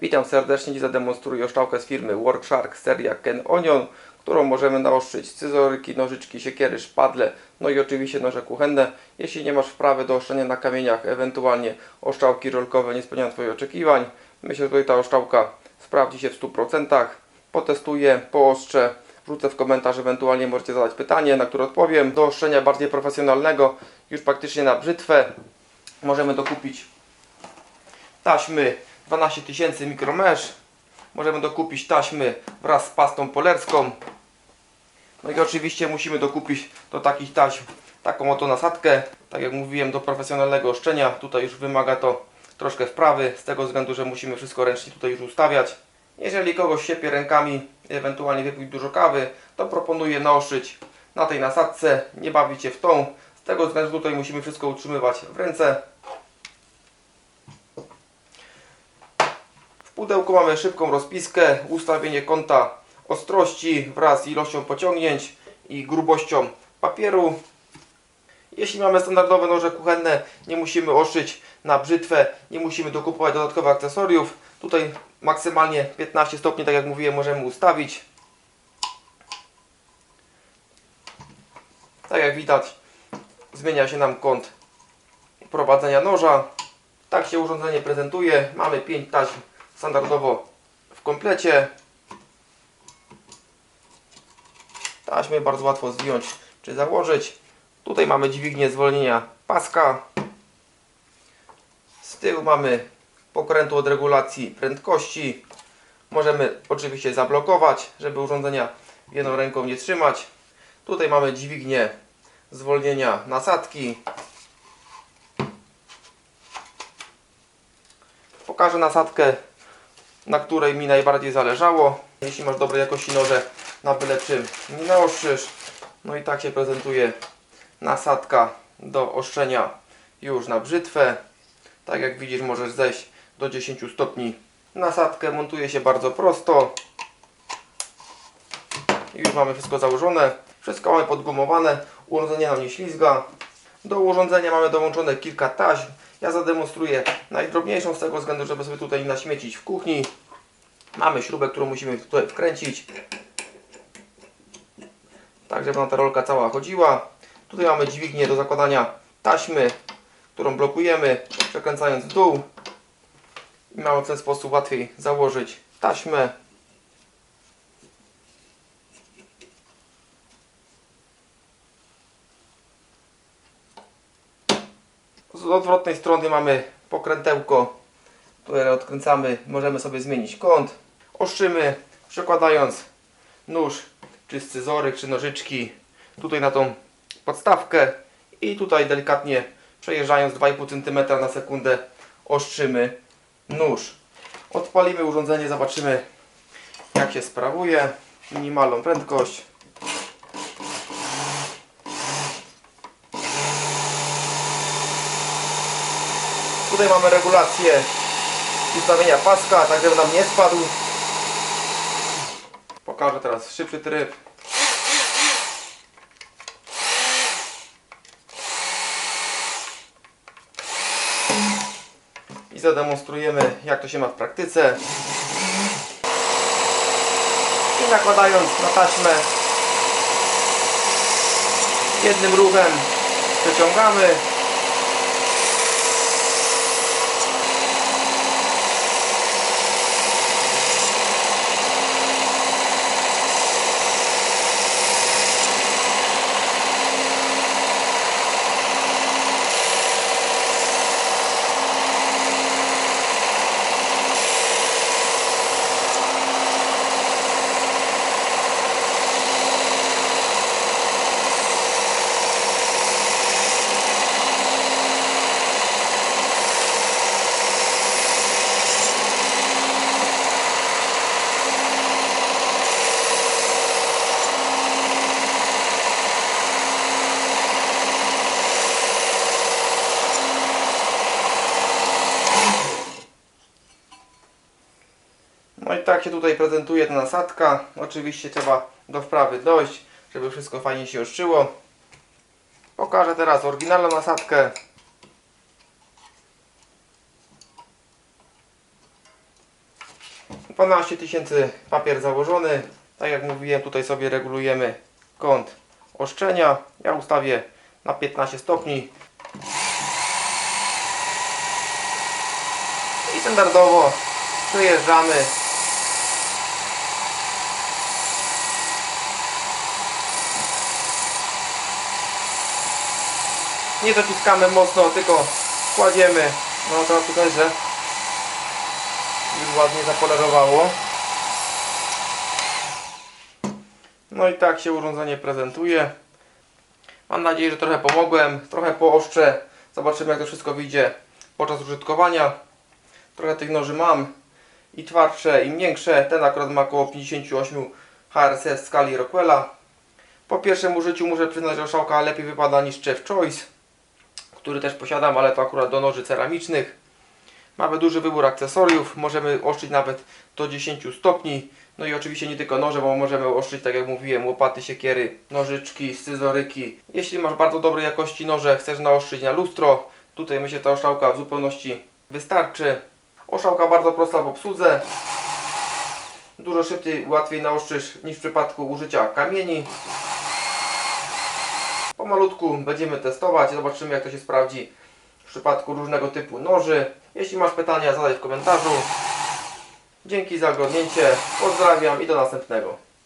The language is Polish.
Witam serdecznie, dziś zademonstruję oszczałkę z firmy Workshark seria Ken Onion, którą możemy naostrzyć scyzoryki, nożyczki, siekiery, szpadle, no i oczywiście noże kuchenne. Jeśli nie masz wprawy do oszczenia na kamieniach, ewentualnie oszczałki rolkowe nie spełniają Twoich oczekiwań, myślę, że tutaj ta oszczałka sprawdzi się w 100%. Potestuję, poostrzę, wrzucę w komentarz, ewentualnie możecie zadać pytanie, na które odpowiem. Do oszczenia bardziej profesjonalnego, już praktycznie na brzytwę, możemy dokupić taśmy 12 tysięcy mikromesh. Możemy dokupić taśmy wraz z pastą polerską. No i oczywiście musimy dokupić do takich taśm taką oto nasadkę. Tak jak mówiłem, do profesjonalnego oszczenia. Tutaj już wymaga to troszkę wprawy, z tego względu, że musimy wszystko ręcznie tutaj już ustawiać. Jeżeli kogoś siepie rękami, ewentualnie wypić dużo kawy, to proponuję naostrzyć na tej nasadce, nie bawić się w tą. Z tego względu tutaj musimy wszystko utrzymywać w ręce. Pudełku mamy szybką rozpiskę, ustawienie kąta ostrości wraz z ilością pociągnięć i grubością papieru. Jeśli mamy standardowe noże kuchenne, nie musimy oszyć na brzytwę, nie musimy dokupować dodatkowych akcesoriów. Tutaj maksymalnie 15 stopni, tak jak mówiłem, możemy ustawić. Tak jak widać, zmienia się nam kąt prowadzenia noża. Tak się urządzenie prezentuje. Mamy 5 taśm standardowo w komplecie. Taśmy bardzo łatwo zdjąć czy założyć. Tutaj mamy dźwignię zwolnienia paska. Z tyłu mamy pokrętło od regulacji prędkości. Możemy oczywiście zablokować, żeby urządzenia jedną ręką nie trzymać. Tutaj mamy dźwignię zwolnienia nasadki. Pokażę nasadkę, na której mi najbardziej zależało. Jeśli masz dobrej jakości noże, na byle czym nie naostrzysz. No i tak się prezentuje nasadka do oszczenia już na brzytwę. Tak jak widzisz, możesz zejść do 10 stopni. Nasadkę montuje się bardzo prosto. Już mamy wszystko założone. Wszystko mamy podgumowane. Urządzenie nam nie ślizga. Do urządzenia mamy dołączone kilka taśm. Ja zademonstruję najdrobniejszą z tego względu, żeby sobie tutaj naśmiecić w kuchni. Mamy śrubę, którą musimy tutaj wkręcić. Tak, żeby nam ta rolka cała chodziła. Tutaj mamy dźwignię do zakładania taśmy, którą blokujemy, przekręcając w dół. I mamy w ten sposób łatwiej założyć taśmę. Z odwrotnej strony mamy pokrętełko, które odkręcamy. Możemy sobie zmienić kąt. Oszczymy, przekładając nóż, czy scyzoryk, czy nożyczki tutaj na tą podstawkę i tutaj delikatnie przejeżdżając 2,5 cm na sekundę oszczymy nóż. Odpalimy urządzenie, zobaczymy jak się sprawuje. Minimalną prędkość. Tutaj mamy regulację ustawienia paska, tak żeby nam nie spadł. Pokażę teraz szybszy tryb. I zademonstrujemy jak to się ma w praktyce. I nakładając na taśmę jednym ruchem przeciągamy. No i tak się tutaj prezentuje ta nasadka. Oczywiście trzeba do wprawy dojść, żeby wszystko fajnie się oszczyło. Pokażę teraz oryginalną nasadkę. 12 tysięcy papier założony. Tak jak mówiłem, tutaj sobie regulujemy kąt oszczenia. Ja ustawię na 15 stopni. I standardowo przejeżdżamy nie dociskamy mocno, tylko kładziemy. No to tutaj, że już ładnie zapolerowało. No i tak się urządzenie prezentuje. Mam nadzieję, że trochę pomogłem, trochę pooszczę. Zobaczymy jak to wszystko wyjdzie podczas użytkowania. Trochę tych noży mam i twardsze i miększe. Ten akurat ma około 58 HRC w skali Rockwella. Po pierwszym użyciu muszę przyznać, że szałka lepiej wypada niż Chef Choice, który też posiadam, ale to akurat do noży ceramicznych. Mamy duży wybór akcesoriów, możemy oszczyć nawet do 10 stopni. No i oczywiście nie tylko noże, bo możemy oszczyć, tak jak mówiłem, łopaty, siekiery, nożyczki, scyzoryki. Jeśli masz bardzo dobrej jakości noże, chcesz naostrzyć na lustro, tutaj myślę, ta oszałka w zupełności wystarczy. Oszałka bardzo prosta w obsłudze. Dużo szybciej, łatwiej naostrzysz niż w przypadku użycia kamieni. Pomalutku będziemy testować, zobaczymy jak to się sprawdzi w przypadku różnego typu noży. Jeśli masz pytania, zadaj w komentarzu. Dzięki za oglądnięcie, pozdrawiam i do następnego.